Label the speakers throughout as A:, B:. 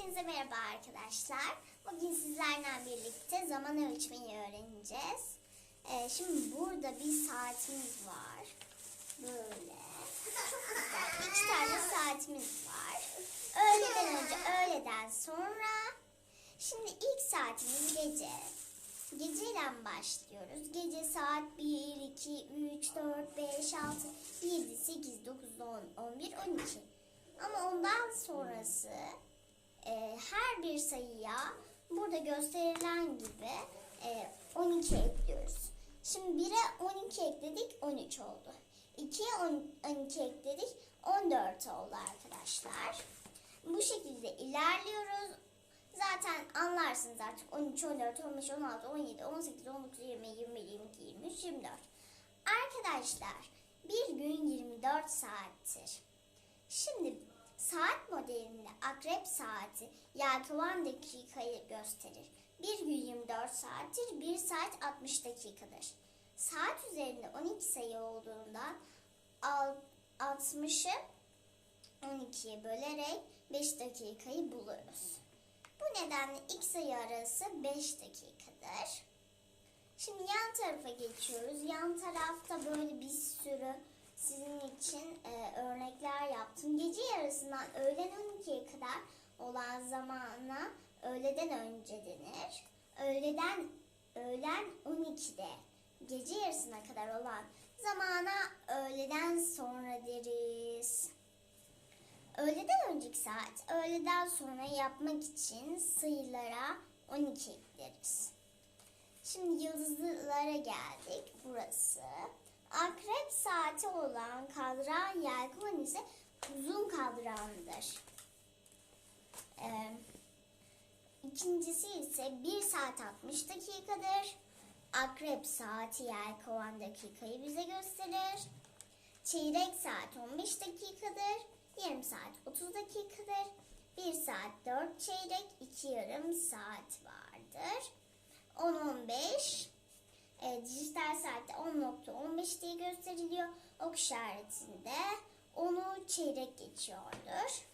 A: Hepinize merhaba arkadaşlar. Bugün sizlerle birlikte zaman ölçmeyi öğreneceğiz. Ee, şimdi burada bir saatimiz var. Böyle. İki tane saatimiz var. Öğleden önce, öğleden sonra. Şimdi ilk saatimiz gece. Geceyle başlıyoruz. Gece saat 1, 2, 3, 4, 5, 6, 7, 8, 9, 10, 11, 12. Ama ondan sonrası e, her bir sayıya burada gösterilen gibi e, 12 ekliyoruz. Şimdi 1'e 12 ekledik 13 oldu. 2'ye 12 ekledik 14 oldu arkadaşlar. Bu şekilde ilerliyoruz. Zaten anlarsınız artık 13, 14, 15, 16, 17, 18, 19, 20, 21, 22, 23, 24. Arkadaşlar bir gün 24 saattir. Şimdi saat modelinde akrep saati yelkovan dakikayı gösterir. Bir gün 24 saattir, 1 saat 60 dakikadır. Saat üzerinde 12 sayı olduğundan al- 60'ı 12'ye bölerek 5 dakikayı buluruz. Bu nedenle ilk sayı arası 5 dakikadır. Şimdi yan tarafa geçiyoruz. Yan tarafta böyle bir sürü sizin için e, örnekler yaptım. Gece yarısından öğlen 12'ye kadar olan zamana öğleden önce denir. Öğleden öğlen 12'de gece yarısına kadar olan zamana öğleden sonra deriz. Öğleden önceki saat öğleden sonra yapmak için sayılara 12 ekleriz. Şimdi yıldızlara geldik. Burası. Akrep saati olan kadran yelkovan ise uzun kadrandır. Ee, ikincisi ise 1 saat 60 dakikadır. Akrep saati yelkovan dakikayı bize gösterir. Çeyrek saat 15 dakikadır. Yarım saat 30 dakikadır. 1 saat 4 çeyrek, 2 yarım saat vardır. 10-15 e, dijital saatte 10.15 diye gösteriliyor. Ok işaretinde onu çeyrek geçiyordur.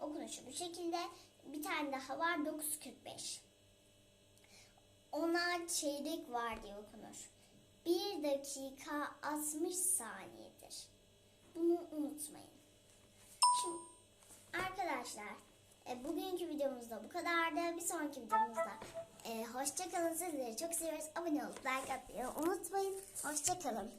A: Okunuşu bu şekilde. Bir tane daha var 9.45. Ona çeyrek var diye okunur. 1 dakika 60 saniyedir. Bunu unutmayın. Şimdi arkadaşlar e, bugünkü videomuzda bu kadardı. Bir sonraki videomuzda e, hoşça kalın. Sizleri çok seviyoruz. Abone olup like atmayı unutmayın. Hoşça kalın.